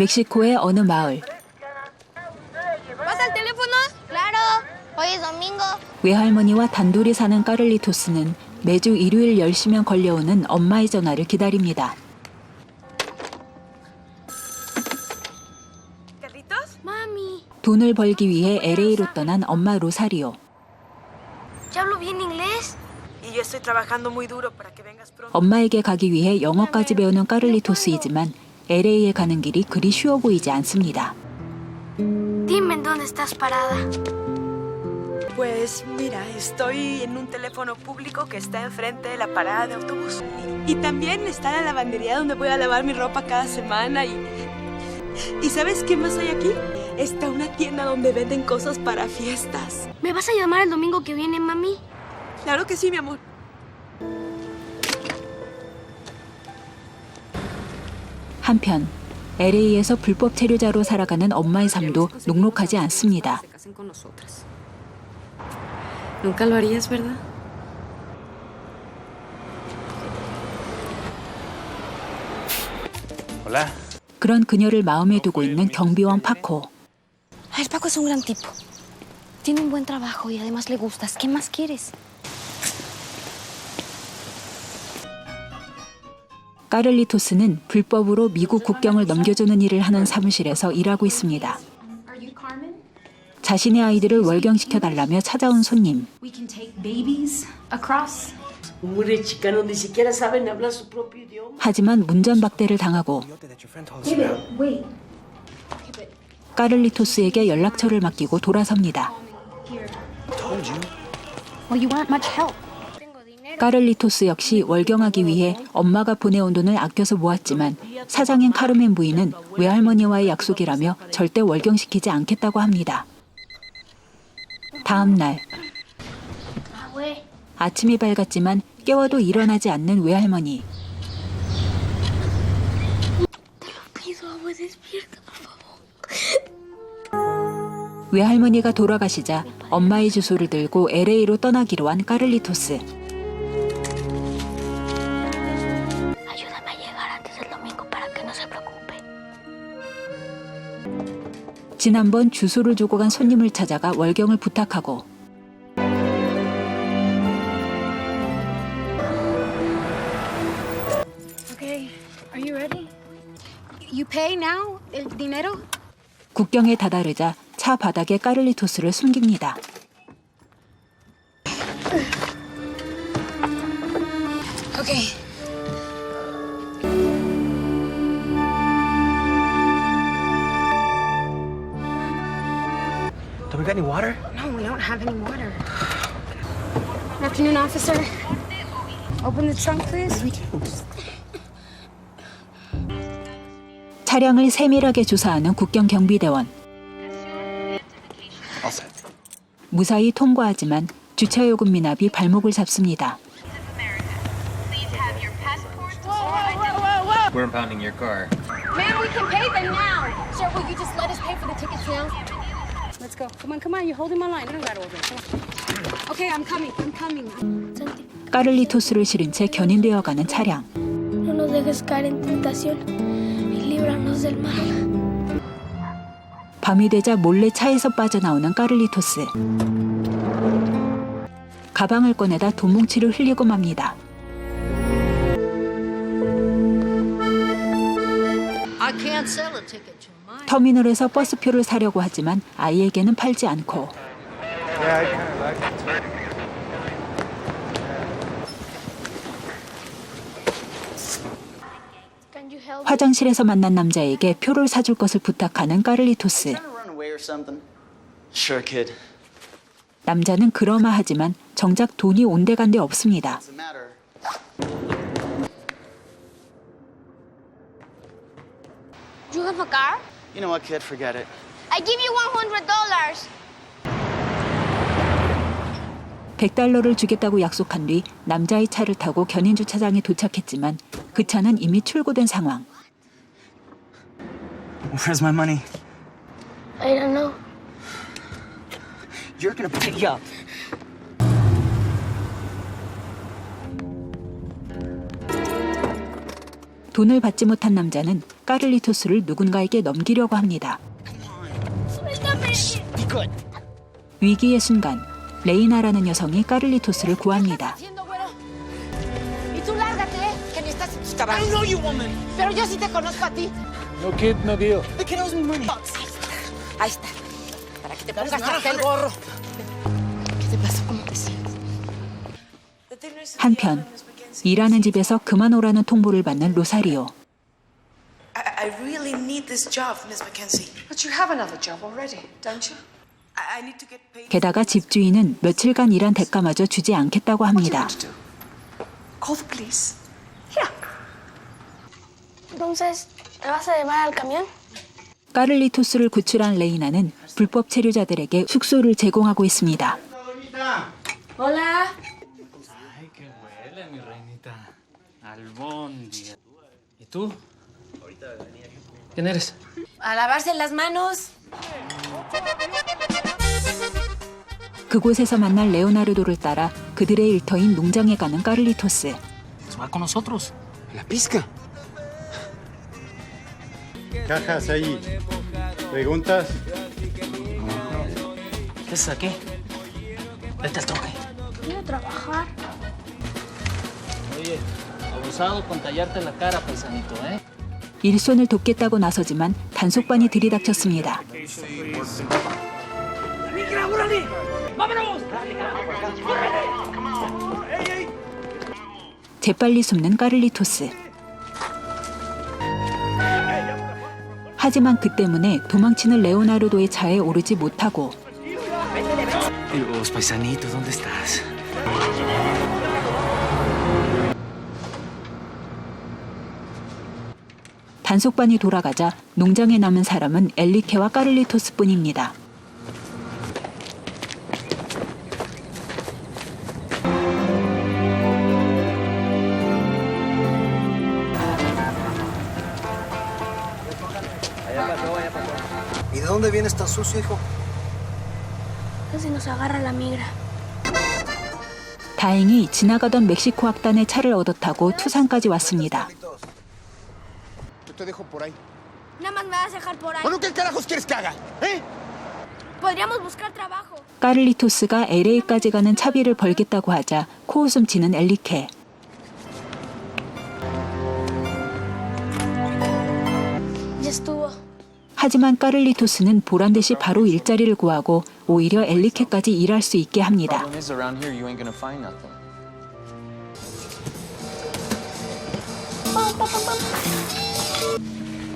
멕시코의 어느 마을. 외할머니와 단둘이 사는 까를리토스는 매주 일요일 10시면 걸려오는 엄마의 전화를 기다립니다. ¿Carlitos? Mami, 돈을 벌기 위해 LA로 떠난 엄마 로사리오. 엄마에게 가기 위해 영어까지 배우는 까를리토스이지만 LA에 가는 길이 그리 쉬워 보이지 않습니다. Dime en dónde estás parada. Pues mira, estoy en un teléfono público que está enfrente de la parada de autobús. Y, y también está la lavandería donde voy a lavar mi ropa cada semana. Y, ¿Y sabes qué más hay aquí? Está una tienda donde venden cosas para fiestas. ¿Me vas a llamar el domingo que viene, mami? Claro que sí, mi amor. 한편 LA에서 불법 체류자로 살아가는 엄마의 삶도 녹록하지 않습니다. 그런 그녀를 마음에 두고 있는 경비원 파코. El Paco es un gran tipo. Tiene un buen trabajo y además le gustas. ¿Qué más quieres? 까를리토스는 불법으로 미국 국경을 넘겨주는 일을 하는 사무실에서 일하고 있습니다. 자신의 아이들을 월경시켜 달라며 찾아온 손님. 하지만 문전박대를 당하고. 까를리토스에게 연락처를 맡기고 돌아섭니다. Well, you weren't much help. 까를리토스 역시 월경하기 위해 엄마가 보내온 돈을 아껴서 모았지만 사장인 카르멘 부인은 외할머니와의 약속이라며 절대 월경시키지 않겠다고 합니다. 다음 날 아침이 밝았지만 깨워도 일어나지 않는 외할머니. 외할머니가 돌아가시자 엄마의 주소를 들고 LA로 떠나기로 한 까를리토스. 지난번 주소를 주고 간 손님을 찾아가 월경을 부탁하고 Okay. Are you ready? You pay now? El dinero? 국경에 다다르자 차 바닥에 까를리토스를 숨깁니다. Okay. Got any water? No, we don't have any water. Good afternoon, officer. Open the trunk, please. 차량을 세밀하게 조사하는 국경 경비대원. All set. 무사히 통과하지만 주차 요금 미납이 발목을 잡습니다. We're impounding your car. Ma'am, we can pay them now. Sir, will you just let us pay for the tickets now? Let's go. Come on, come on. You're holding my line. I don't gotta order. Come on. Okay, I'm coming. I'm coming. 까를리토스를 실은 채 견인되어 가는 차량. No nos dejes caer en tentación y líbranos del mal. 밤이 되자 몰래 차에서 빠져나오는 까를리토스. 가방을 꺼내다 돈뭉치를 흘리고 맙니다. I can't sell a ticket. 터미널에서 버스표를 사려고 하지만 아이에게는 팔지 않고? 화장실에서 만난 남자에게 표를 사줄 것을 부탁하는 까를리토스. Trying to run away or something? Sure, kid. 남자는 그러마하지만 정작 돈이 온데간데 없습니다. You have a car? You know what, kid? Forget it. I give you $100. 100달러를 주겠다고 약속한 뒤 남자의 차를 타고 견인 주차장에 도착했지만 그 차는 이미 출고된 상황. Where's my money? I don't know. You're gonna pay up. 돈을 받지 못한 남자는 까를리토스를 누군가에게 넘기려고 합니다. 위기의 순간 레이나라는 여성이 까를리토스를 구합니다. ¿eh? 한편 일하는 집에서 그만 오라는 통보를 받는 로사리오. I, I really need this job, Miss Mackenzie. But you have another job already, don't you? I, I need to get paid. 게다가 집주인은 며칠간 일한 대가마저 주지 않겠다고 합니다. What do you want to do? Call the police. Entonces, ¿me vas a llevar al camión? 까를리토스를 구출한 레이나는 불법 체류자들에게 숙소를 제공하고 있습니다. Hola. Albóndiga. ¿Y tú? ¿Quién eres? A lavarse las manos. 그곳에서 만날 레오나르도를 따라 그들의 일터인 농장에 가는 까를리토스. Pues va con nosotros. La pizca. Cajas ahí. Preguntas. ¿Qué es aquí? Vete al troque. Quiero trabajar. Oye, abusado con tallarte la cara, paisanito, ¿eh? 일손을 돕겠다고 나서지만 단속반이 들이닥쳤습니다. 재빨리 숨는 까를리토스. 하지만 그 때문에 도망치는 레오나르도의 차에 오르지 못하고 단속반이 돌아가자 농장에 남은 사람은 엘리케와 까를리토스뿐입니다. ¿Y de dónde vienes tan sucio, hijo? Casi nos agarra la migra. 다행히 지나가던 멕시코 악단의 차를 얻어 타고 투산까지 왔습니다. Te dejo por ahí. Nada más me vas a dejar por ahí. Bueno, ¿qué carajos quieres que haga? ¿Eh? Podríamos buscar trabajo. 까를리토스가 LA까지 가는 차비를 벌겠다고 하자 코웃음 치는 엘리케. 하지만 까를리토스는 보란 듯이 바로 일자리를 구하고 오히려 엘리케까지 일할 수 있게 합니다.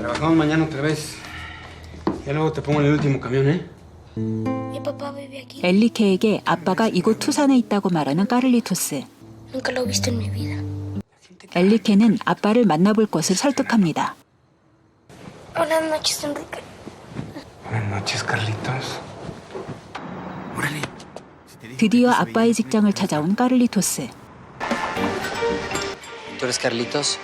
Trabajamos mañana otra vez. Ya luego te pongo en el último camión, ¿eh? Mi papá vive aquí. 엘리케에게 아빠가 이곳 투산에 있다고 말하는 까를리토스. Nunca lo he visto en mi vida. 엘리케는 아빠를 만나볼 것을 설득합니다. Buenas noches, Enrique. Buenas noches, Carlitos. 드디어 아빠의 직장을 찾아온 까를리토스. ¿Tú eres Carlitos?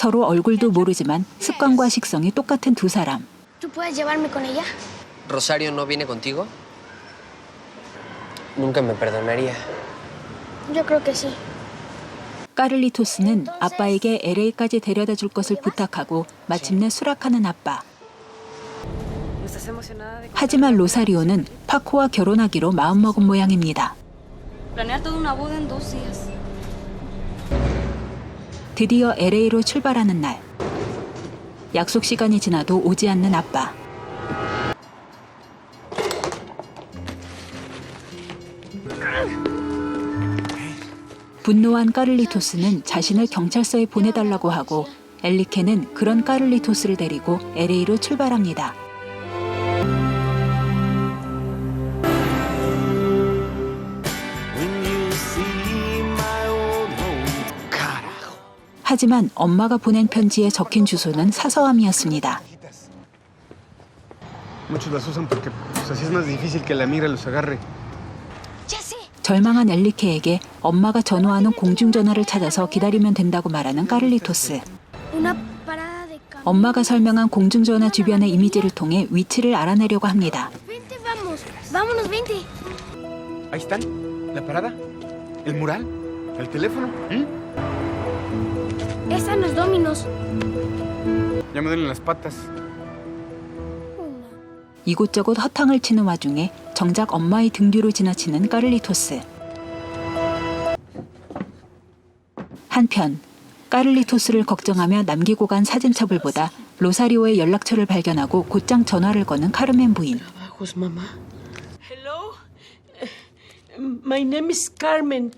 서로 얼굴도 모르지만 습관과 식성이 똑같은 두 사람. ¿Tú puedes llevarme con ella? ¿Rosario no viene contigo? Nunca me perdonaría. Yo creo que sí. 까를리토스는 아빠에게 LA까지 데려다 줄 것을 부탁하고 마침내 수락하는 아빠. ¿Estás emocionada de 하지만 로사리오는 파코와 결혼하기로 마음먹은 모양입니다. planear toda una boda en dos días? 드디어 LA로 출발하는 날. 약속 시간이 지나도 오지 않는 아빠. 분노한 까를리토스는 자신을 경찰서에 보내달라고 하고 엘리케는 그런 까를리토스를 데리고 LA로 출발합니다. 하지만 엄마가 보낸 편지에 적힌 주소는 사서함이었습니다. Muchos las usan porque pues, así es más difícil que la migra los agarre. Ya sé. 절망한 엘리케에게 엄마가 전화하는 공중전화를 찾아서 기다리면 된다고 말하는 까를리토스. 엄마가 설명한 공중전화 주변의 이미지를 통해 위치를 알아내려고 합니다. Esa no es Domino's. Ya me duelen las patas. 이곳저곳 허탕을 치는 와중에 정작 엄마의 등 뒤로 지나치는 까를리토스. 한편 까를리토스를 걱정하며 남기고 간 사진첩을 보다 로사리오의 연락처를 발견하고 곧장 전화를 거는 카르멘 부인. Trabajos, mamá. Hello. My name is Carmen.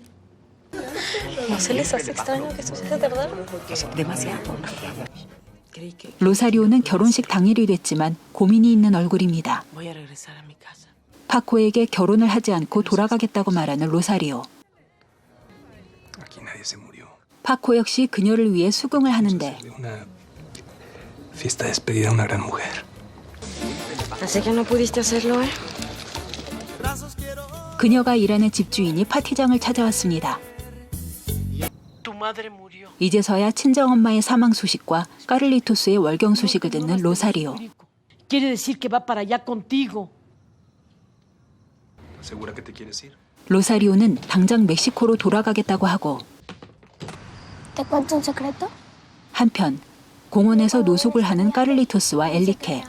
¿No se les hace extraño que esto se hace tardar? Demasiado. 로사리오는 결혼식 당일이 됐지만 고민이 있는 얼굴입니다. 파코에게 결혼을 하지 않고 돌아가겠다고 말하는 로사리오. 파코 역시 그녀를 위해 수긍을 하는데 De una fiesta de despedida a una gran mujer. Así que no pudiste hacerlo, ¿eh? 그녀가 일하는 집주인이 파티장을 찾아왔습니다. 이제서야 친정엄마의 사망 소식과 까를리토스의 월경 소식을 듣는 로사리오. 로사리오는 당장 멕시코로 돌아가겠다고 하고. 한편 공원에서 노숙을 하는 까를리토스와 엘리케.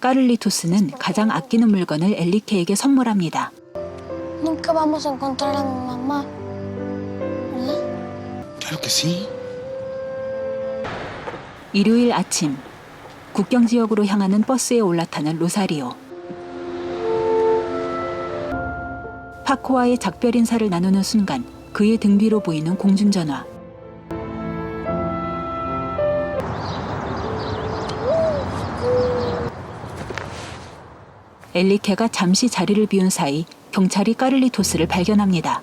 까를리토스는 가장 아끼는 물건을 엘리케에게 선물합니다. Vamos a encontrar a mi mamá. ¿Verdad? Claro que sí. 일요일 아침 국경 지역으로 향하는 버스에 올라타는 로사리오. 파코와의 작별 인사를 나누는 순간 그의 등 뒤로 보이는 공중전화. 엘리케가 잠시 자리를 비운 사이 경찰이 까를리토스를 발견합니다.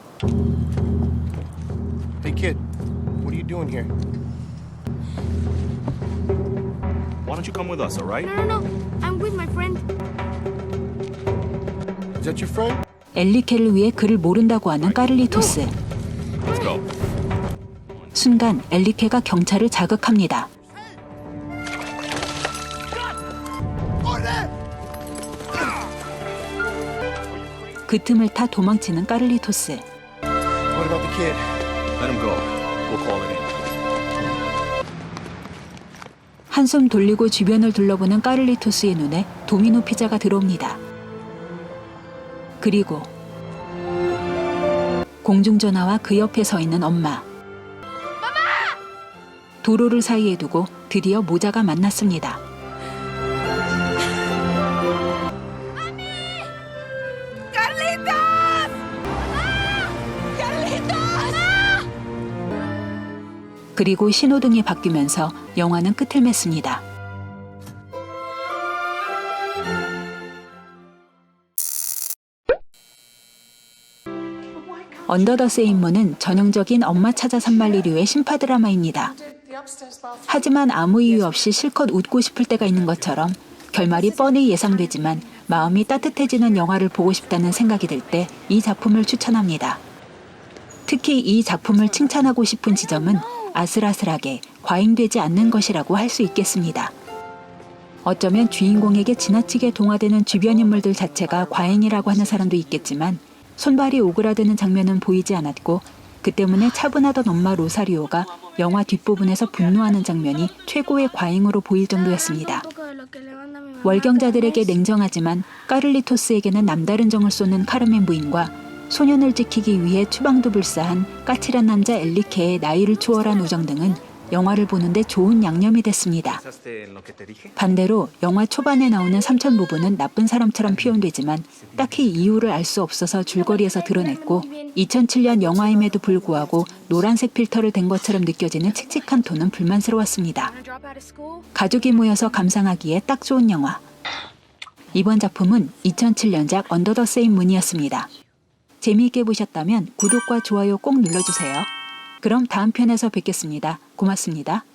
Hey kid, what are you doing here? Why don't you come with us, all right? No, no, no. I'm with my friend. Is that your friend? 엘리케를 위해 그를 모른다고 하는 까를리토스. Let's go. 순간 엘리케가 경찰을 자극합니다. 그 틈을 타 도망치는 까를리토스. What about the kid? Let him go. We'll call it in. 한숨 돌리고 주변을 둘러보는 까를리토스의 눈에 도미노 피자가 들어옵니다. 그리고 공중전화와 그 옆에 서 있는 엄마. 도로를 사이에 두고 드디어 모자가 만났습니다. 그리고 신호등이 바뀌면서 영화는 끝을 맺습니다. 언더 더 세임문은 전형적인 엄마 찾아 산말리류의 심파 드라마입니다. 하지만 아무 이유 없이 실컷 웃고 싶을 때가 있는 것처럼 결말이 뻔히 예상되지만 마음이 따뜻해지는 영화를 보고 싶다는 생각이 들 때 이 작품을 추천합니다. 특히 이 작품을 칭찬하고 싶은 지점은 아슬아슬하게 과잉되지 않는 것이라고 할 수 있겠습니다. 어쩌면 주인공에게 지나치게 동화되는 주변 인물들 자체가 과잉이라고 하는 사람도 있겠지만 손발이 오그라드는 장면은 보이지 않았고 그 때문에 차분하던 엄마 로사리오가 영화 뒷부분에서 분노하는 장면이 최고의 과잉으로 보일 정도였습니다. 월경자들에게 냉정하지만 까를리토스에게는 남다른 정을 쏟는 카르멘 부인과 소년을 지키기 위해 추방도 불사한 까칠한 남자 엘리케의 나이를 초월한 우정 등은 영화를 보는데 좋은 양념이 됐습니다. 반대로 영화 초반에 나오는 삼천 부부는 나쁜 사람처럼 표현되지만 딱히 이유를 알 수 없어서 줄거리에서 드러냈고 2007년 영화임에도 불구하고 노란색 필터를 댄 것처럼 느껴지는 칙칙한 톤은 불만스러웠습니다. 가족이 모여서 감상하기에 딱 좋은 영화. 이번 작품은 2007년작 언더 더 세임 문이었습니다. 재미있게 보셨다면 구독과 좋아요 꼭 눌러주세요. 그럼 다음 편에서 뵙겠습니다. 고맙습니다.